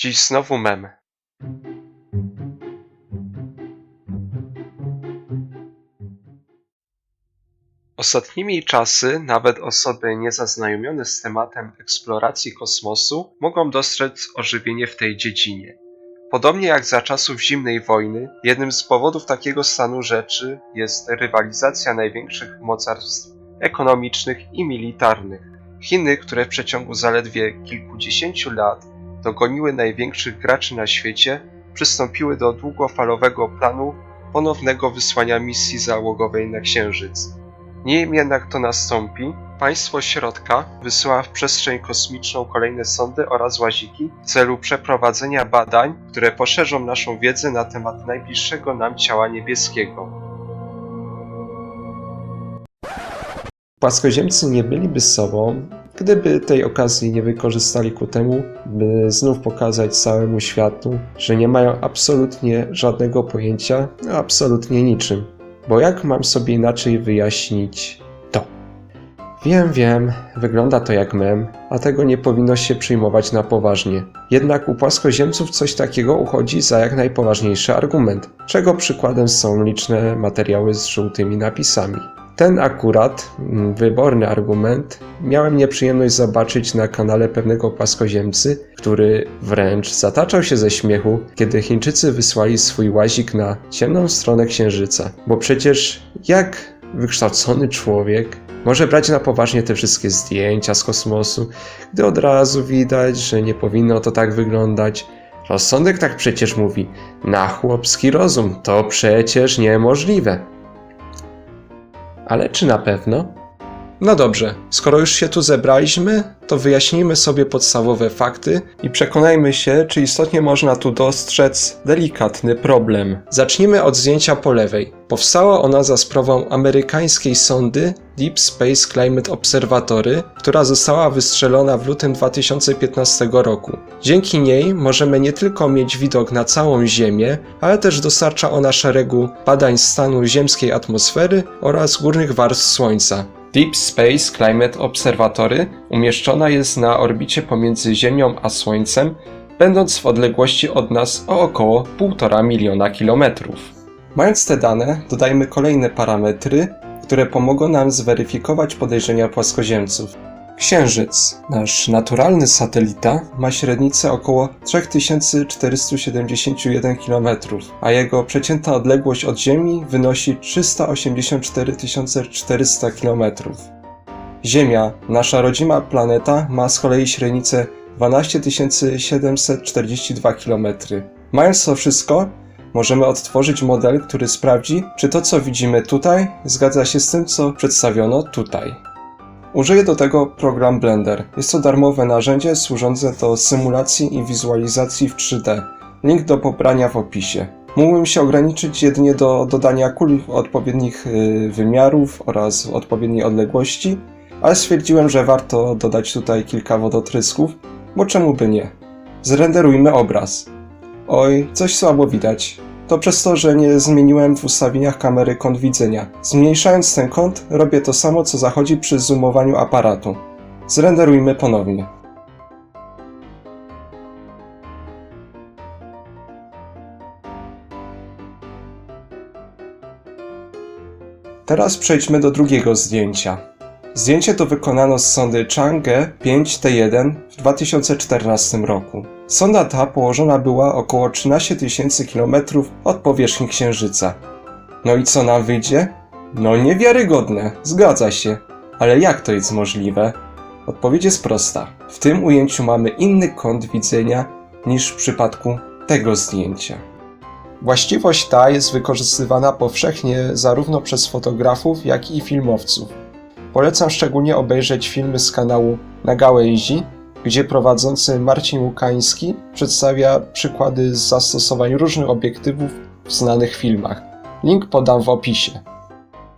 Dziś znowu mem. Ostatnimi czasy nawet osoby niezaznajomione z tematem eksploracji kosmosu mogą dostrzec ożywienie w tej dziedzinie. Podobnie jak za czasów zimnej wojny, jednym z powodów takiego stanu rzeczy jest rywalizacja największych mocarstw ekonomicznych i militarnych. Chiny, które w przeciągu zaledwie kilkudziesięciu lat dogoniły największych graczy na świecie, przystąpiły do długofalowego planu ponownego wysłania misji załogowej na Księżyc. Nim jednak to nastąpi, państwo środka wysyła w przestrzeń kosmiczną kolejne sondy oraz łaziki w celu przeprowadzenia badań, które poszerzą naszą wiedzę na temat najbliższego nam ciała niebieskiego. Płaskoziemcy nie byliby sobą, gdyby tej okazji nie wykorzystali ku temu, by znów pokazać całemu światu, że nie mają absolutnie żadnego pojęcia absolutnie niczym. Bo jak mam sobie inaczej wyjaśnić to? Wiem, wiem, wygląda to jak mem, a tego nie powinno się przyjmować na poważnie. Jednak u płaskoziemców coś takiego uchodzi za jak najpoważniejszy argument, czego przykładem są liczne materiały z żółtymi napisami. Ten akurat, mm, wyborny argument, miałem nieprzyjemność zobaczyć na kanale pewnego płaskoziemcy, który wręcz zataczał się ze śmiechu, kiedy Chińczycy wysłali swój łazik na ciemną stronę Księżyca. Bo przecież jak wykształcony człowiek może brać na poważnie te wszystkie zdjęcia z kosmosu, gdy od razu widać, że nie powinno to tak wyglądać. Rozsądek tak przecież mówi, na chłopski rozum, to przecież niemożliwe. Ale czy na pewno? No dobrze, skoro już się tu zebraliśmy, to wyjaśnijmy sobie podstawowe fakty i przekonajmy się, czy istotnie można tu dostrzec delikatny problem. Zacznijmy od zdjęcia po lewej. Powstała ona za sprawą amerykańskiej sondy Deep Space Climate Observatory, która została wystrzelona w lutym 2015 roku. Dzięki niej możemy nie tylko mieć widok na całą Ziemię, ale też dostarcza ona szeregu badań stanu ziemskiej atmosfery oraz górnych warstw Słońca. Deep Space Climate Observatory umieszczona jest na orbicie pomiędzy Ziemią a Słońcem, będąc w odległości od nas o około 1,5 miliona kilometrów. Mając te dane, dodajmy kolejne parametry, które pomogą nam zweryfikować podejrzenia płaskoziemców. Księżyc, nasz naturalny satelita, ma średnicę około 3471 km, a jego przeciętna odległość od Ziemi wynosi 384 400 km. Ziemia, nasza rodzima planeta, ma z kolei średnicę 12 742 km. Mając to wszystko, możemy odtworzyć model, który sprawdzi, czy to co widzimy tutaj zgadza się z tym, co przedstawiono tutaj. Użyję do tego program Blender. Jest to darmowe narzędzie służące do symulacji i wizualizacji w 3D. Link do pobrania w opisie. Mógłbym się ograniczyć jedynie do dodania kul odpowiednich y, wymiarów oraz odpowiedniej odległości, ale stwierdziłem, że warto dodać tutaj kilka wodotrysków, bo czemu by nie? Zrenderujmy obraz. Oj, coś słabo widać. To przez to, że nie zmieniłem w ustawieniach kamery kąt widzenia. Zmniejszając ten kąt, robię to samo, co zachodzi przy zoomowaniu aparatu. Zrenderujmy ponownie. Teraz przejdźmy do drugiego zdjęcia. Zdjęcie to wykonano z sondy Chang'e 5T1 w 2014 roku. Sonda ta położona była około 13 tysięcy km od powierzchni Księżyca. No i co nam wyjdzie? No niewiarygodne, zgadza się. Ale jak to jest możliwe? Odpowiedź jest prosta. W tym ujęciu mamy inny kąt widzenia niż w przypadku tego zdjęcia. Właściwość ta jest wykorzystywana powszechnie zarówno przez fotografów, jak i filmowców. Polecam szczególnie obejrzeć filmy z kanału Na Gałęzi, gdzie prowadzący Marcin Łukański przedstawia przykłady z zastosowań różnych obiektywów w znanych filmach. Link podam w opisie.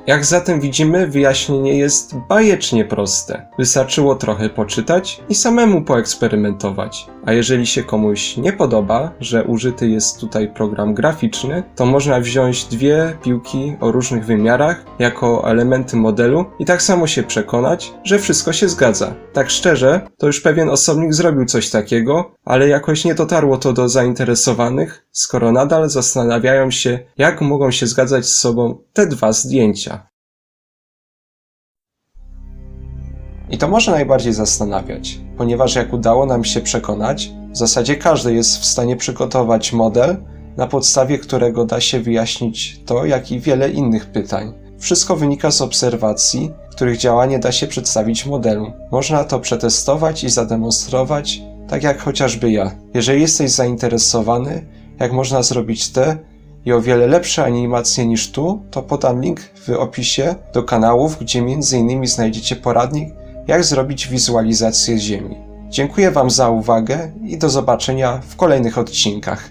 Jak zatem widzimy, wyjaśnienie jest bajecznie proste. Wystarczyło trochę poczytać i samemu poeksperymentować. A jeżeli się komuś nie podoba, że użyty jest tutaj program graficzny, to można wziąć dwie piłki o różnych wymiarach jako elementy modelu i tak samo się przekonać, że wszystko się zgadza. Tak szczerze, to już pewien osobnik zrobił coś takiego, ale jakoś nie dotarło to do zainteresowanych, skoro nadal zastanawiają się, jak mogą się zgadzać z sobą te dwa zdjęcia. I to może najbardziej zastanawiać, ponieważ jak udało nam się przekonać, w zasadzie każdy jest w stanie przygotować model, na podstawie którego da się wyjaśnić to, jak i wiele innych pytań. Wszystko wynika z obserwacji, których działanie da się przedstawić modelu. Można to przetestować i zademonstrować, tak jak chociażby ja. Jeżeli jesteś zainteresowany, jak można zrobić te i o wiele lepsze animacje niż tu, to podam link w opisie do kanałów, gdzie m.in. znajdziecie poradnik, jak zrobić wizualizację Ziemi. Dziękuję Wam za uwagę i do zobaczenia w kolejnych odcinkach.